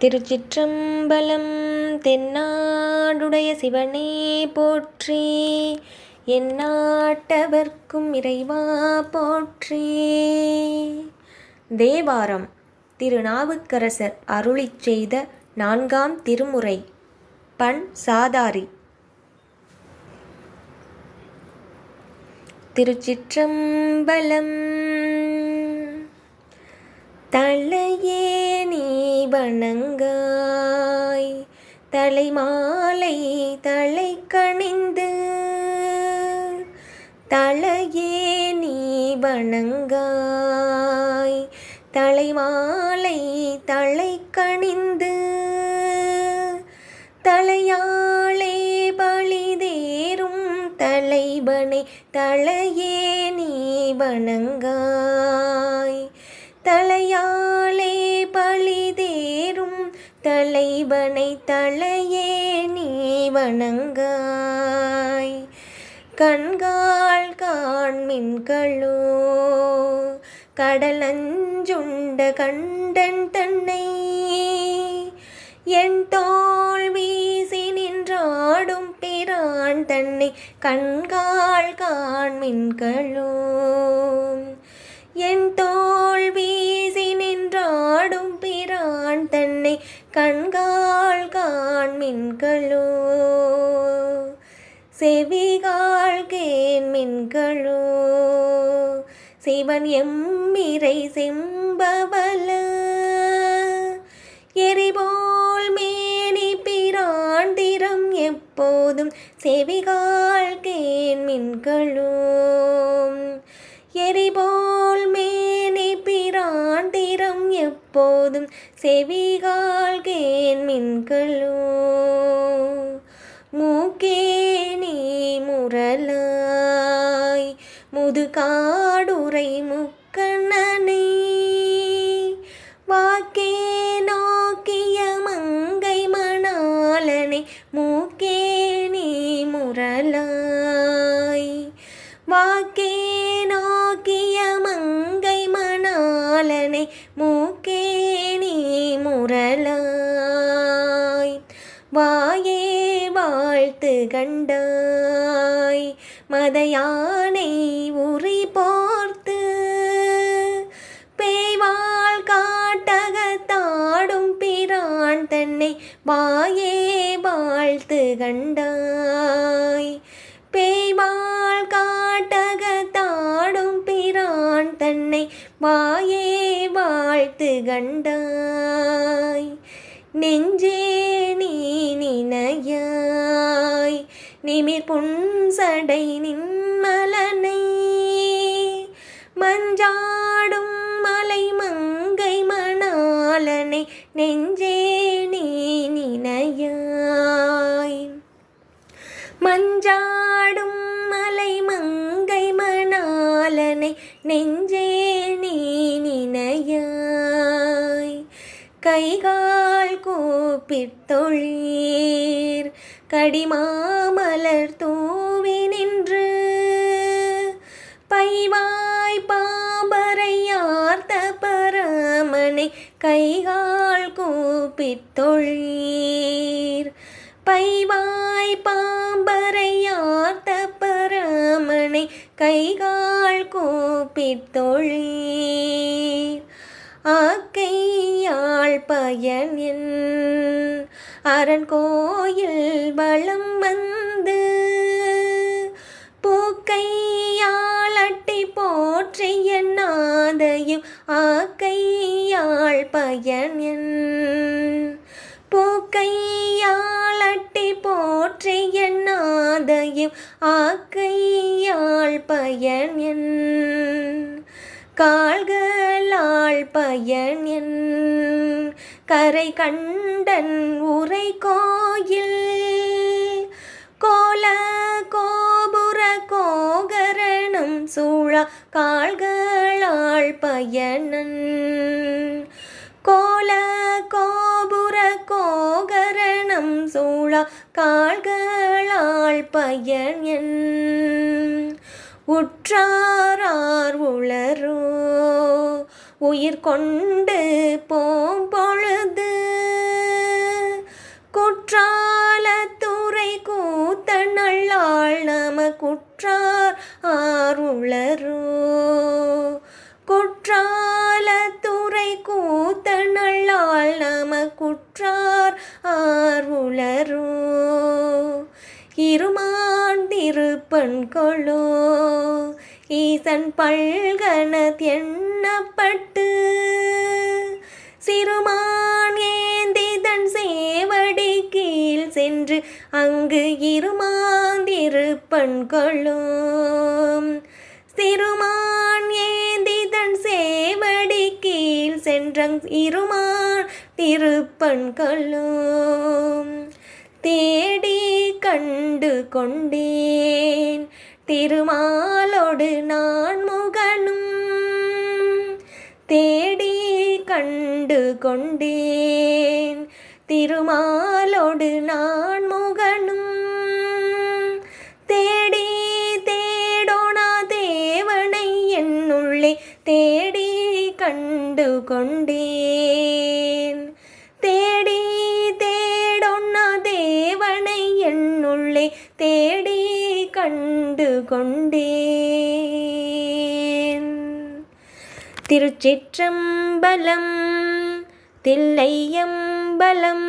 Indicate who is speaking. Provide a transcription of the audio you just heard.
Speaker 1: திருச்சிற்றம்பலம் தென்னாடுடைய சிவனே போற்றி. எந்நாட்டவர்க்கும் இறைவா போற்றி. தேவாரம். திருநாவுக்கரசர் அருளிச் செய்த நான்காம் திருமுறை. பண் சாதாரி. திருச்சிற்றம்பலம். தலையே வணங்காய். தலைமாலை தலை கணிந்து தலையே நீ வணங்காய். தலைமாலை தலை கணிந்து தலையாளே பழிதேரும் தலைவனை தலையே நீ வணங்காய். தலைவனை தலையே நீ வணங்காய். கண்கால் காண்மின்களோ கடலஞ்சுண்ட கண்டன் தன்னை. என் தோல் வீசி நின்றாடும் பிரான் தன்னை கண்கால் காண்மின்களோ சிவன் எம்மிரை செம்பவல எரிபோல் மேனி பிராண்டிரம் எப்போதும் செவிகால் கேண்மின்களோ எரிபோல் மேனி பிராண்டிரம் எப்போதும் செவிகால் கேண்மின்களோ மூக்கே நீ முரலாய் முதுகா முக்கண்ணனை வாக்கே நோக்கிய மங்கை மணாலனை மூக்கே நீ முரலாய் வாக்கே நோக்கிய மங்கை மணாலனை மூக்கே நீ முரலாய் வாயே வாழ்த்து கண்டாய் மதையானை உரு மாயே வாழ்த்து கண்டாய். பேய்வாள் காட்டகத்தாடும் பிரான் தன்னை வாயே வாழ்த்து கண்டாய். நெஞ்சே நீ நினையாய். நிமிர் புன்சடை நின்மலனை. மஞ்சாடும் மலை மங்கை மணாலனை நெஞ்சே கைகால் கூப்பித்தொழீர் கடிமாமலர் தூவி நின்று பைவாய் பாம்பரையார்த்த பரமனை கைகால் கூப்பித்தொழீர் பைவாய் பாம்பரையார்த்த பரமனை கைகால் கூப்பித்தொழீர் ஆக்கையாள் பயனின் அரண் கோயில் வளம் வந்து பூக்கையாளட்டி போற்றிய நாதையும் ஆக்கையாள் பயனின் பூக்கையாளட்டி போற்றிய நாதையும் ஆக்கையாள் பயனின் கால்களால் பயன் என். கரை கண்டன் உரை கோயில். கோல கோபுர கோகரணம் சூழா கால்களால் பயனன். கோல கோபுர கோகரணம் சூழா கால்களால் பயன் என். உற்றாரார் உயிர் கொண்டு போம்பொழுது குற்றாலத்துறை கூத்தனள்ளாள் நம குற்றார் ஆருளரோ. குற்றாலத்துறை கூத்தனள்ளாள் நம குற்றார் ஆருளரோ. இருமாண்டிருப்பன் கொளோ ஈசன் பல்கணத் எண்ணப்பட்டு சிறுமான் ஏந்திதன் சேவடி கீழ் சென்று அங்கு இருமாந்திருப்பன் கொள்ளும். சிறுமான் ஏந்திதன் சேவடி கீழ் சென்றங் இருமான் திருப்பன் கொள்ளும். தேடி கண்டு கொண்டேன் திருமாலோடு நான் முகனும் தேடி கண்டு கொண்டேன். திருமாலோடு நான் முகனும் தேடி தேடோனா தேவனை என்னுள்ளே தேடி கண்டு கொண்டேன் கண்டு கொண்டேன் திருச்சிற்றம்பலம் தில்லையம்பலம்